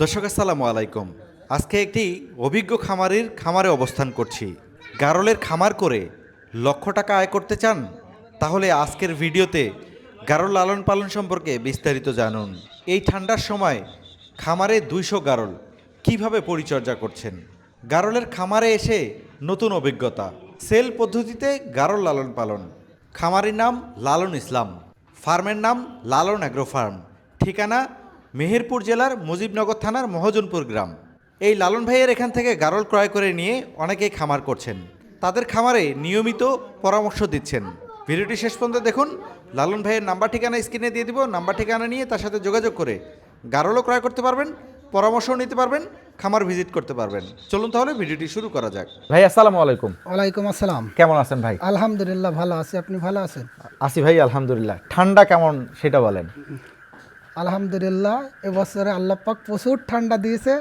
দর্শক, আসসালামু আলাইকুম। আজকে একটি অভিজ্ঞ খামারির খামারে অবস্থান করছি। গারলের খামার করে লক্ষ টাকা আয় করতে চান? তাহলে আজকের ভিডিওতে গারল লালন পালন সম্পর্কে বিস্তারিত জানুন। এই ঠান্ডার সময় খামারে দুইশো গারল কীভাবে পরিচর্যা করছেন? গারলের খামারে এসে নতুন অভিজ্ঞতা। সেল পদ্ধতিতে গারল লালন পালন। খামারের নাম লালন ইসলাম। ফার্মের নাম লালন অ্যাগ্রো ফার্ম। ঠিকানা মেহেরপুর জেলার মুজিবনগর থানার মহজনপুর গ্রাম। এই লালন ভাইয়ের এখান থেকে গারল ক্রয় করে নিয়ে অনেকেই খামার করছেন। তাদের খামারে নিয়মিত পরামর্শ দিচ্ছেন। ভিডিওটি শেষ পর্যন্ত দেখুন। লালন ভাইয়ের নাম্বার ঠিকানা স্ক্রিনে দিয়ে দিব। নাম্বার ঠিকানা নিয়ে তার সাথে যোগাযোগ করে গারলও ক্রয় করতে পারবেন পরামর্শও নিতে পারবেন খামার ভিজিট করতে পারবেন। চলুন তাহলে ভিডিওটি শুরু করা যাক। ভাই আসসালামু আলাইকুম। ওয়ালাইকুম আসসালাম। কেমন আছেন ভাই? আলহামদুলিল্লাহ ভালো আছি। আপনি ভালো আছেন? আসি ভাই আলহামদুলিল্লাহ। ঠান্ডা কেমন সেটা বলেন। আলহামদুলিল্লাহ এবছরে আল্লাহ পাক প্রচুর ঠান্ডা দিয়েছে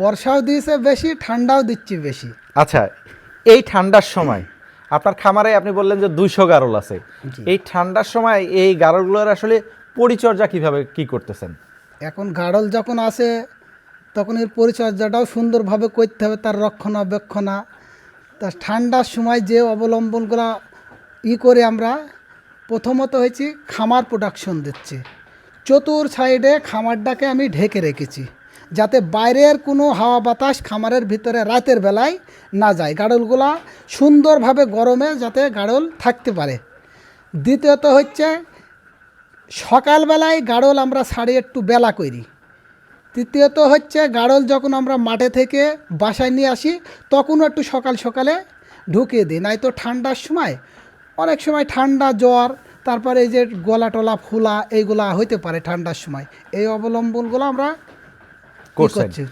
বর্ষাও দিয়েছে বেশি ঠান্ডাও দিচ্ছে বেশি। আচ্ছা এই ঠান্ডার সময় আপনার খামারে আপনি বললেন যে দুইশো গারল আছে। এই ঠান্ডার সময় এই গারলগুলোর আসলে পরিচর্যা কীভাবে কি করতেছেন? এখন গাড়ল যখন আসে তখন এর পরিচর্যাটাও সুন্দরভাবে করতে হবে তার রক্ষণাবেক্ষণা। তা ঠান্ডার সময় যে অবলম্বনগুলো ই করে আমরা প্রথমত হয়েছি খামার প্রোডাকশন দিচ্ছি। চতুর সাইডে খামারটাকে আমি ঢেকে রেখেছি, যাতে বাইরের কোনো হাওয়া বাতাস খামারের ভিতরে রাতের বেলায় না যায়। গাড়লগুলা সুন্দরভাবে গরমে যাতে গাড়ল থাকতে পারে। দ্বিতীয়ত হচ্ছে, সকালবেলায় গাড়ল আমরা সাড়ে একটু বেলা করি। তৃতীয়ত হচ্ছে, গাড়ল যখন আমরা মাঠে থেকে বাসায় নিয়ে আসি, তখনও একটু সকাল সকালে ঢুকিয়ে দিই। নাই তো ঠান্ডার সময়, অনেক সময় ঠান্ডা জ্বর তারপরে এই যে গলা টলা ফুলা এইগুলা হইতে পারে ঠান্ডার সময়। এই অবলম্বনগুলো আমরা করছি।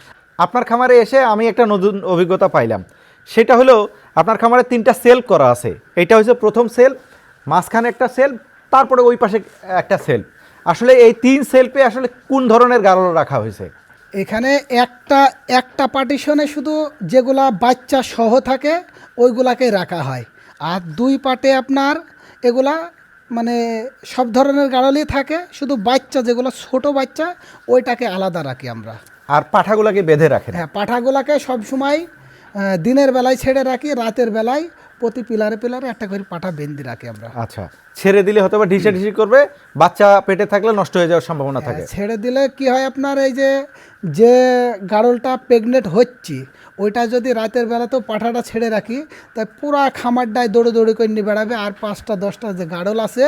আপনার খামারে এসে আমি একটা নতুন অভিজ্ঞতা পাইলাম। সেটা হলো আপনার খামারে তিনটা সেল করা আছে। এটা হচ্ছে প্রথম সেল মাঝখানে একটা সেল তারপরে ওই পাশে একটা সেল। আসলে এই তিন সেলফে আসলে কোন ধরনের গারল রাখা হয়েছে? এখানে একটা একটা পার্টিশনে শুধু যেগুলা বাচ্চা সহ থাকে ওইগুলাকে রাখা হয়। আর দুই পাটে আপনার এগুলা মানে সব ধরনের গাড়ালি থাকে শুধু বাচ্চা যেগুলো ছোট বাচ্চা ওইটাকে আলাদা রাখি আমরা। আর পাঠাগুলাকে বেঁধে রাখেন হ্যাঁ পাঠাগুলাকে সবসময় দিনের বেলায় ছেড়ে রাখি রাতের বেলায় প্রতি পিলারে পিলারে একটা করে পাঠা বেঁধে রাখি আমরা। আচ্ছা ছেড়ে দিলে হয়তো বা ঢিসে ঢিসি করবে বাচ্চা পেটে থাকলে নষ্ট হয়ে যাওয়ার সম্ভাবনা থাকে। হ্যাঁ, ছেড়ে দিলে কি হয় আপনার এই যে যে গাড়লটা প্রেগনেন্ট হচ্ছি ওইটা যদি রাতের বেলাতেও পাঠাটা ছেড়ে রাখি তাই পুরা খামারটায় দৌড়ে দৌড়ে করে নিয়ে বেড়াবে আর পাঁচটা দশটা যে গাড়ল আছে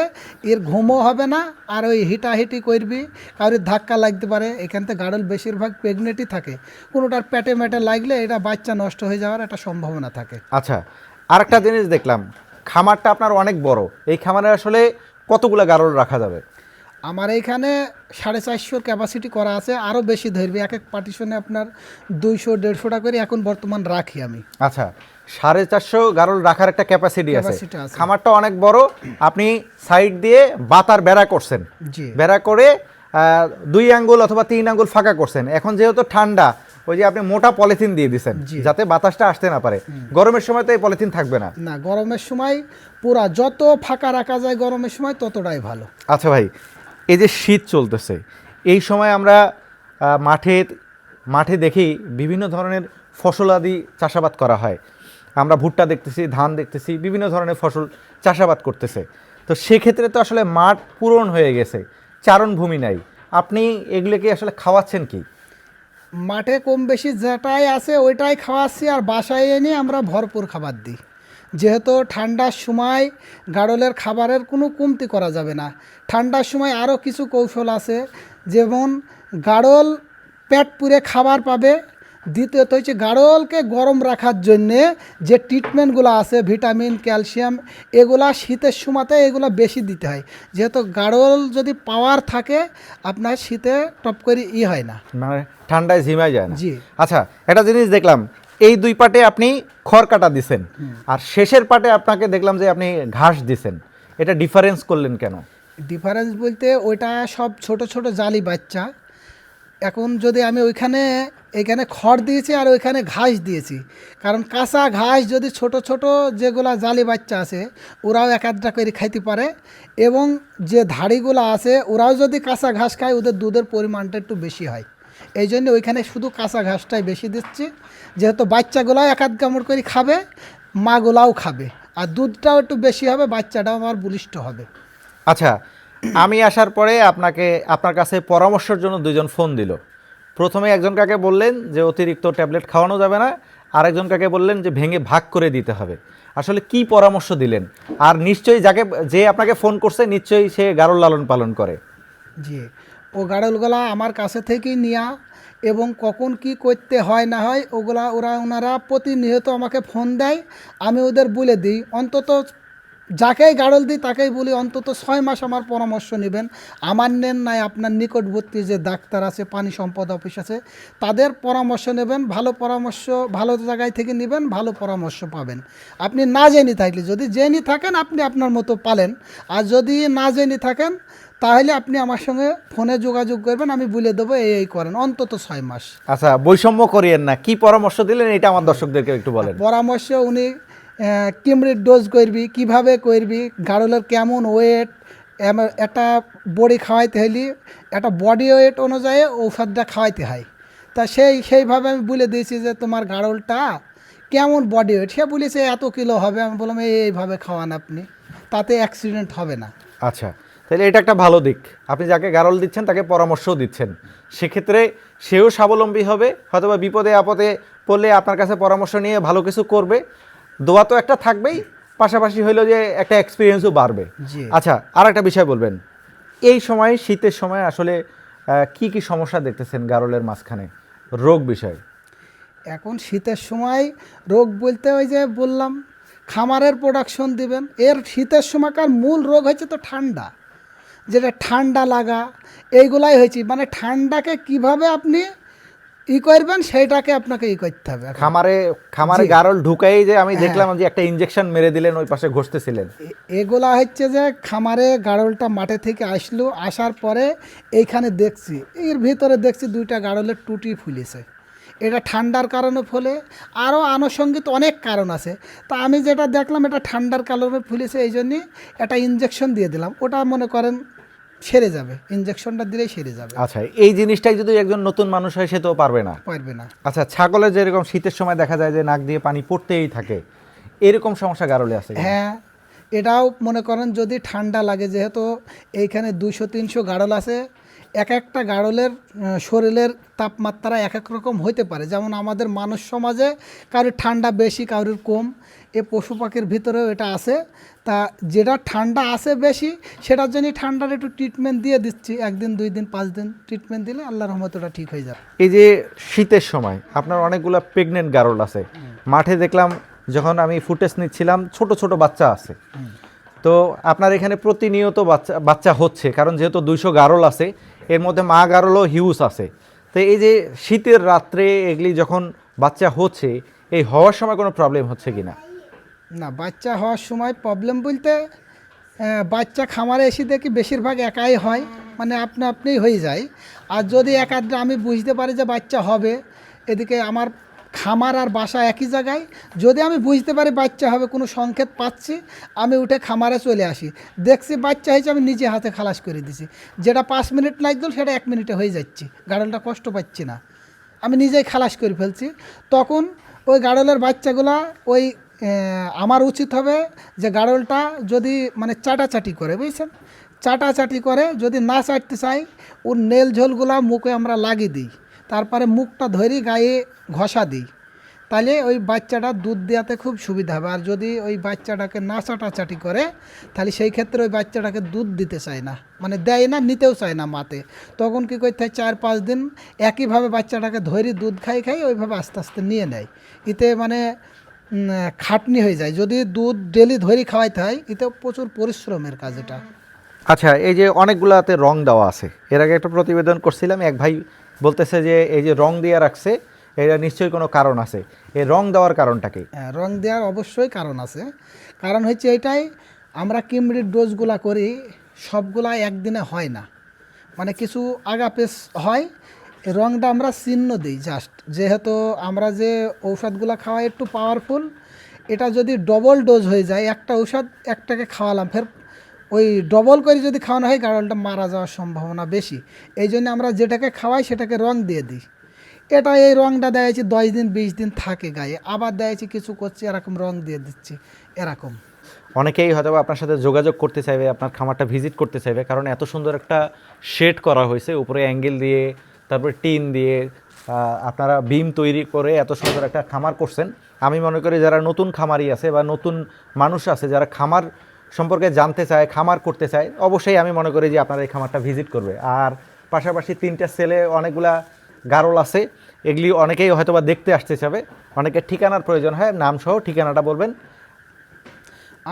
এর ঘুমও হবে না আর ওই হিটাহিটি করবি কারোর ধাক্কা লাগতে পারে এখান থেকে গাড়ল বেশিরভাগ প্রেগনেন্টই থাকে। কোনোটার পেটে মেটে লাগলে এটা বাচ্চা নষ্ট হয়ে যাওয়ার একটা সম্ভাবনা থাকে। আচ্ছা আরেকটা জিনিস দেখলাম খামারটা আপনার অনেক বড়। এই খামারে আসলে কতগুলো গারল রাখা যাবে? আমার এইখানে সাড়ে চারশোর ক্যাপাসিটি করা আছে আরও বেশি ধরবে। এক এক পার্টিশনে আপনার দুইশো দেড়শোটা করে এখন বর্তমান রাখি আমি। আচ্ছা সাড়ে চারশো গারল রাখার একটা ক্যাপাসিটি আছে। খামারটা অনেক বড় আপনি সাইড দিয়ে বাতার বেড়া করছেন। জি। বেড়া করে দুই আঙ্গুল অথবা তিন আঙ্গুল ফাঁকা করছেন। এখন যেহেতু ঠান্ডা ওই যে আপনি মোটা পলিথিন দিয়ে দিছেন যাতে বাতাসটা আসতে না পারে। গরমের সময় তো এই পলিথিন থাকবে না। না গরমের সময় পুরা যত ফাঁকা রাখা যায় গরমের সময় ততটাই ভালো। আচ্ছা ভাই এই যে শীত চলতেছে এই সময় আমরা মাঠে মাঠে দেখি বিভিন্ন ধরনের ফসলাদি চাষাবাদ করা হয়। আমরা ভুট্টা দেখতেছি ধান দেখতেছি বিভিন্ন ধরনের ফসল চাষাবাদ করতেছে। তো সেক্ষেত্রে তো আসলে মাঠ পূরণ হয়ে গেছে চারণভূমি নাই। আপনি এগুলোকে আসলে খাওয়াচ্ছেন কি? মাঠে কম বেশি যেটাই আছে ওইটাই খাওয়াচ্ছি আর বাসায় এনে আমরা ভরপুর খাবার দিই। যেহেতু ঠান্ডার সময় গাড়লের খাবারের কোনো কমতি করা যাবে না। ঠান্ডার সময় আরও কিছু কৌশল আছে। যেমন গাড়ল পেট পুরে খাবার পাবে দ্বিতীয়ত হচ্ছে গাড়লকে গরম রাখার জন্যে যে ট্রিটমেন্টগুলো আছে ভিটামিন ক্যালসিয়াম এগুলা শীতের সময়তে এগুলো বেশি দিতে হয়। যেহেতু গাড়ল যদি পাওয়ার থাকে আপনার শীতে টপ করে ই হয় না। মানে ঠান্ডায় ঝিমাই যায় না। জি। আচ্ছা একটা জিনিস দেখলাম এই দুই পাটে আপনি খড় কাটা দিছেন। আর শেষের পাটে আপনাকে দেখলাম যে আপনি ঘাস দিছেন। এটা ডিফারেন্স করলেন কেন? ডিফারেন্স বলতে ওইটা সব ছোট ছোট জালি বাচ্চা এখন যদি আমি ওইখানে, এখানে খড় দিয়েছি আর ওইখানে ঘাস দিয়েছি, কারণ কাঁচা ঘাস যদি ছোট ছোট যেগুলা জালি বাচ্চা আছে, ওরাও এক আধটা করে খাইতে পারে। এবং যে ধাড়িগুলো আছে, ওরাও যদি কাঁচা ঘাস খায়, ওদের দুধের পরিমাণটা একটু বেশি হয়। এই জন্য ওইখানে শুধু কাঁচা ঘাসটাই বেশি দিচ্ছি। যেহেতু বাচ্চাগুলাও এক আধ কামড় করে খাবে, মাগুলাও খাবে। আর দুধটাও একটু বেশি হবে, বাচ্চাটাও আমার বলিষ্ঠ হবে। আচ্ছা আমি আসার পরে আপনাকে, আপনার কাছে পরামর্শের জন্য দুজন ফোন দিল। প্রথমে একজন কাকে বললেন যে, অতিরিক্ত ট্যাবলেট খাওয়ানো যাবে না। আরেকজন কাকে বললেন যে, ভেঙে ভাগ করে দিতে হবে। আসলে কি পরামর্শ দিলেন? আর নিশ্চয়ই যাকে, যে আপনাকে ফোন করছে, নিশ্চয়ই সে গারল লালন পালন করে। জি। ও গাড়লগুলা আমার কাছে থেকেই নেওয়া এবং কখন কি করতে হয় না হয়, ওগুলা ওরা, ওনারা প্রতিনিয়ত আমাকে ফোন দেয়। আমি ওদের বলে দিই। অন্তত যাকেই গাড়ল দিই তাকেই বলি অন্তত ছয় মাস আমার পরামর্শ নেবেন। আমার নেন নাই আপনার নিকটবর্তী যে ডাক্তার আছে পানি সম্পদ অফিস আছে তাদের পরামর্শ নেবেন ভালো পরামর্শ ভালো জায়গায় থেকে নেবেন ভালো পরামর্শ পাবেন। আপনি না জেনে থাকলে যদি জেনে থাকেন আপনি আপনার মতো পালেন। আর যদি না জেনে থাকেন তাহলে আপনি আমার সঙ্গে ফোনে যোগাযোগ করবেন আমি বলে দেবো এই এই করেন অন্তত ছয় মাস। আচ্ছা বৈষম্য করিয়েন না। কি পরামর্শ দিলেন এটা আমার দর্শকদেরকে একটু বলেন। পরামর্শ উনি কিমড়ির ডোজ করবি, কীভাবে করবি গাড়লের কেমন ওয়েট একটা বডি খাওয়াইতে হলে একটা বডি ওয়েট অনুযায়ী ঔষধটা খাওয়াইতে হয়। তা সেই, সেইভাবে আমি বলে দিয়েছি যে তোমার গাড়লটা কেমন বডি ওয়েট সে বলেছে, এত কিলো হবে। আমি বললাম, এই, এইভাবে খাওয়ান আপনি। তাতে অ্যাক্সিডেন্ট হবে না। আচ্ছা তাহলে এটা একটা ভালো দিক। আপনি যাকে গারল দিচ্ছেন, তাকে পরামর্শও দিচ্ছেন। সেক্ষেত্রে সেও স্বাবলম্বী হবে, হয়তোবা বিপদে আপদে পড়লে আপনার কাছে পরামর্শ নিয়ে ভালো কিছু করবে। দোয়া তো একটা থাকবেই পাশাপাশি হইল যে একটা এক্সপিরিয়েন্সও বাড়বে। জি। আচ্ছা আর একটা বিষয় বলবেন। এই সময় শীতের সময় আসলে কি কি সমস্যা দেখতেছেন গারলের মাঝখানে? রোগ বিষয়। এখন শীতের সময় রোগ বলতে ওই যে বললাম খামারের প্রোডাকশন দিবেন। এর শীতের সময়কার মূল রোগ হচ্ছে তো ঠান্ডা। যেটা ঠান্ডা লাগা এইগুলাই হয়েছে। মানে ঠান্ডাকে কীভাবে আপনি ই করবেন সেইটাকে আপনাকে ই করতে হবে। খামারে খামারে। গারল ঢুকাই যে আমি হ্যাঁ। দেখলাম যে একটা ইঞ্জেকশন মেরে দিলেন ওই পাশে ঘষতেছিলেন। এগুলা হচ্ছে যে খামারে গাড়লটা মাঠে থেকে আসলো আসার পরে এইখানে দেখছি এর ভিতরে দেখছি দুইটা গাড়লের টুটি ফুলেছে। এটা ঠান্ডার কারণে ফলে আরও আনুষঙ্গিক অনেক কারণ আছে। তা আমি যেটা দেখলাম এটা ঠান্ডার কারণে ফুলেছে এই জন্যে একটা ইঞ্জেকশন দিয়ে দিলাম। ওটা মনে করেন সেরে যাবে ইঞ্জেকশনটা দিলেই সেরে যাবে। আচ্ছা এই জিনিসটাই যদি একজন নতুন মানুষ হয় সে তো পারবে না। পারবে না। আচ্ছা ছাগলের যেরকম শীতের সময় দেখা যায় যে নাক দিয়ে পানি পড়তেই থাকে এরকম সমস্যা গারলে আছে হ্যাঁ এটাও মনে করেন যদি ঠান্ডা লাগে যেহেতু এইখানে দুশো তিনশো গাড়ল আছে এক একটা গাড়লের শরীরের তাপমাত্রা এক এক রকম হইতে পারে। যেমন আমাদের মানুষ সমাজে কারোর ঠান্ডা বেশি কারোর কম। এ পশু পাখির ভিতরেও এটা আছে। তা যেটা ঠান্ডা আছে বেশি সেটার জন্য ঠান্ডার একটু ট্রিটমেন্ট দিয়ে দিচ্ছি। একদিন দুই দিন পাঁচ দিন ট্রিটমেন্ট দিলে আল্লাহর রহমত ওটা ঠিক হয়ে যাবে। এই যে শীতের সময় আপনার অনেকগুলো প্রেগনেন্ট গারল আছে। মাঠে দেখলাম যখন আমি ফুটেজ নিচ্ছিলাম ছোট ছোট বাচ্চা আছে। তো আপনার এখানে প্রতিনিয়ত বাচ্চা বাচ্চা হচ্ছে কারণ যেহেতু দুইশো গারল আছে এর মধ্যে মা গারলও হিউজ আছে। তো এই যে শীতের রাত্রে এগুলি যখন বাচ্চা হচ্ছে এই হওয়ার সময় কোনো প্রবলেম হচ্ছে কিনা? না বাচ্চা হওয়ার সময় প্রবলেম বলতে বাচ্চা খামারে এসে দেখি বেশিরভাগ একাই হয় মানে আপনা আপনিই হয়ে যায়। আর যদি এক আধ আমি বুঝতে পারি যে বাচ্চা হবে, এদিকে আমার খামার আর বাসা একই জায়গায়, যদি আমি বুঝতে পারি বাচ্চা হবে, কোনো সংকেত পাচ্ছি, আমি উঠে খামারে চলে আসি। দেখছি বাচ্চা হয়েছে, আমি নিজে হাতে খালাস করে দিছি। যেটা পাঁচ মিনিট লাগতো সেটা এক মিনিটে হয়ে যাচ্ছে, গাড়লটা কষ্ট পাচ্ছি না। আমি নিজেই খালাস করে ফেলছি। তখন ওই গাড়লের বাচ্চাগুলা ওই আমার উচিত হবে যে গাড়লটা যদি মানে চাটাচাটি করে, বুঝছেন? চাটাচাটি করে, যদি না চাটতে চাই, ওর নেল ঝোলগুলা মুখে আমরা লাগিয়ে দিই, তারপরে মুখটা ধরি গায়ে ঘষা দিই। তাহলে ওই বাচ্চাটা দুধ দেওয়াতে খুব সুবিধা হবে। আর যদি ওই বাচ্চাটাকে না চাটাচাটি করে তাহলে সেই ক্ষেত্রে ওই বাচ্চাটাকে দুধ দিতে চায় না। মানে দেয় না, নিতেও চায় না মাতে। তখন কী করতে হয়, চার পাঁচ দিন একইভাবে বাচ্চাটাকে ধরি দুধ খাই খাই ওইভাবে আস্তে আস্তে নিয়ে নেয়। এতে মানে খাটনি হয়ে যায়। যদি দুধ ডেলি ধরি খাওয়াইতে হয় এটা প্রচুর পরিশ্রমের কাজ এটা। আচ্ছা এই যে অনেকগুলাতে রং দেওয়া আছে। এর আগে একটা প্রতিবেদন করছিলাম এক ভাই বলতেছে যে এই যে রং দিয়ে রাখছে এটা নিশ্চয়ই কোনো কারণ আছে। এই রং দেওয়ার কারণটা কি? হ্যাঁ, রং দেওয়ার অবশ্যই কারণ আছে। কারণ হচ্ছে এটাই আমরা কিমড়ির ডোজগুলা করি সবগুলা একদিনে হয় না। মানে কিছু আগাপেস হয় রংটা আমরা চিহ্ন দিই জাস্ট যেহেতু আমরা যে ঔষধগুলো খাওয়াই একটু পাওয়ারফুল এটা যদি ডবল ডোজ হয়ে যায়, একটা ঔষধ একটাকে খাওয়ালাম, ফের ওই ডবল করে যদি খাওয়ানো হয় গাড়লটা মারা যাওয়ার সম্ভাবনা বেশি। এই জন্য আমরা যেটাকে খাওয়াই, সেটাকে রং দিয়ে দিই। এটা এই রংটা দেখাচ্ছি দশ দিন, বিশ দিন থাকে গায়ে। আবার দেখাচ্ছি কিছু করছি, এরকম রং দিয়ে দিচ্ছি, এরকম। অনেকেই হয়তো আপনার সাথে যোগাযোগ করতে চাইবে, আপনার খামারটা ভিজিট করতে চাইবে, কারণ এত সুন্দর একটা শেড করা হয়েছে, উপরে অ্যাঙ্গেল দিয়ে তারপরে টিন দিয়ে আপনারা বিম তৈরি করে এত সুন্দর একটা খামার করছেন। আমি মনে করি যারা নতুন খামারি আছে বা নতুন মানুষ আছে যারা খামার সম্পর্কে জানতে চায় খামার করতে চায় অবশ্যই আমি মনে করি যে আপনারা এই খামারটা ভিজিট করবে। আর পাশাপাশি তিনটা সেলে অনেকগুলা গারল আছে এগুলি অনেকেই হয়তো বা দেখতে আসতে চাবে। অনেকের ঠিকানার প্রয়োজন হয় নামসহ ঠিকানাটা বলবেন।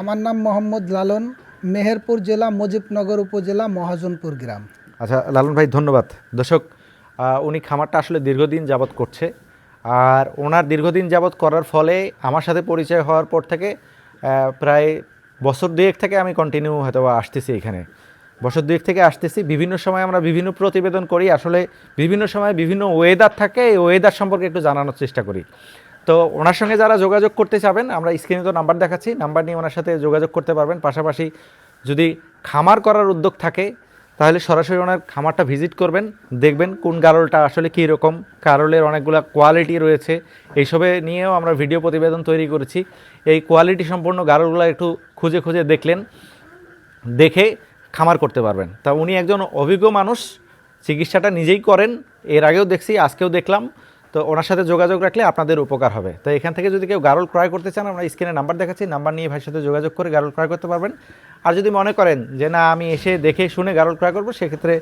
আমার নাম মোহাম্মদ লালন মেহেরপুর জেলা মুজিবনগর উপজেলা মহাজনপুর গ্রাম। আচ্ছা লালন ভাই ধন্যবাদ। দর্শক উনি খামারটা আসলে দীর্ঘদিন যাবৎ করছে। আর ওনার দীর্ঘদিন যাবৎ করার ফলে আমার সাথে পরিচয় হওয়ার পর থেকে প্রায় বছর দুয়েক থেকে আমি কন্টিনিউ হয়তো আসতেছি এখানে। বছর দুয়েক থেকে আসতেছি। বিভিন্ন সময় আমরা বিভিন্ন প্রতিবেদন করি। আসলে বিভিন্ন সময় বিভিন্ন ওয়েদার থাকে। এই ওয়েদার সম্পর্কে একটু জানানোর চেষ্টা করি। তো ওনার সঙ্গে যারা যোগাযোগ করতে চাবেন, আমরা স্ক্রিনে তো নাম্বার দেখাচ্ছি। নাম্বার নিয়ে ওনার সাথে যোগাযোগ করতে পারবেন। পাশাপাশি যদি খামার করার উদ্যোগ থাকে তাহলে সরাসরি ওনার খামারটা ভিজিট করবেন, দেখবেন কোন গারলটা আসলে কী রকম, গারলের অনেকগুলো কোয়ালিটি রয়েছে। এইসবে নিয়েও আমরা ভিডিও প্রতিবেদন তৈরি করেছি। এই কোয়ালিটি সম্পন্ন গারলগুলো একটু খুঁজে খুঁজে দেখলেন, দেখে খামার করতে পারবেন। তা উনি একজন অভিজ্ঞ মানুষ, চিকিৎসাটা নিজেই করেন, এর আগেও দেখছি, আজকেও দেখলাম। তো ওনার সাথে যোগাযোগ রাখলে আপনাদের উপকার হবে। তো এখান থেকে যদি কেউ গারল ক্রয় করতে চান, আমরা স্ক্রিনে নাম্বার দেখাচ্ছি, নাম্বার নিয়ে ভাইয়ের সাথে যোগাযোগ করে গারল ক্রয় করতে পারবেন। আর যদি মনে করেন যে, না, আমি এসে দেখে শুনে গারল ক্রয় করব, সেক্ষেত্রে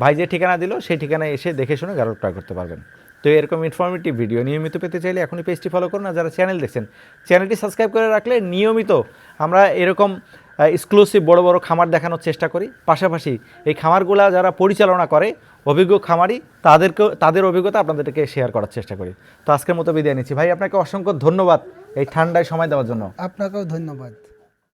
ভাই যে ঠিকানা দিল, সেই ঠিকানায় এসে দেখে শুনে গারল ক্রয় করতে পারবেন। তো এরকম ইনফরমেটিভ ভিডিও নিয়মিত পেতে চাইলে এখনই পেজটি ফলো করুন। আর যারা চ্যানেল দেখছেন চ্যানেলটি সাবস্ক্রাইব করে রাখলে নিয়মিত আমরা এরকম এক্সক্লুসিভ বড় বড় খামার দেখানোর চেষ্টা করি। পাশাপাশি এই খামারগুলা যারা পরিচালনা করে অভিজ্ঞ খামারি, তাদেরকেও, তাদের অভিজ্ঞতা আপনাদেরকে শেয়ার করার চেষ্টা করি। তো আজকের মতো বিদায় নিচ্ছি। ভাই, আপনাকে অসংখ্য ধন্যবাদ এই ঠান্ডায় সময় দেওয়ার জন্য। আপনাকেও ধন্যবাদ।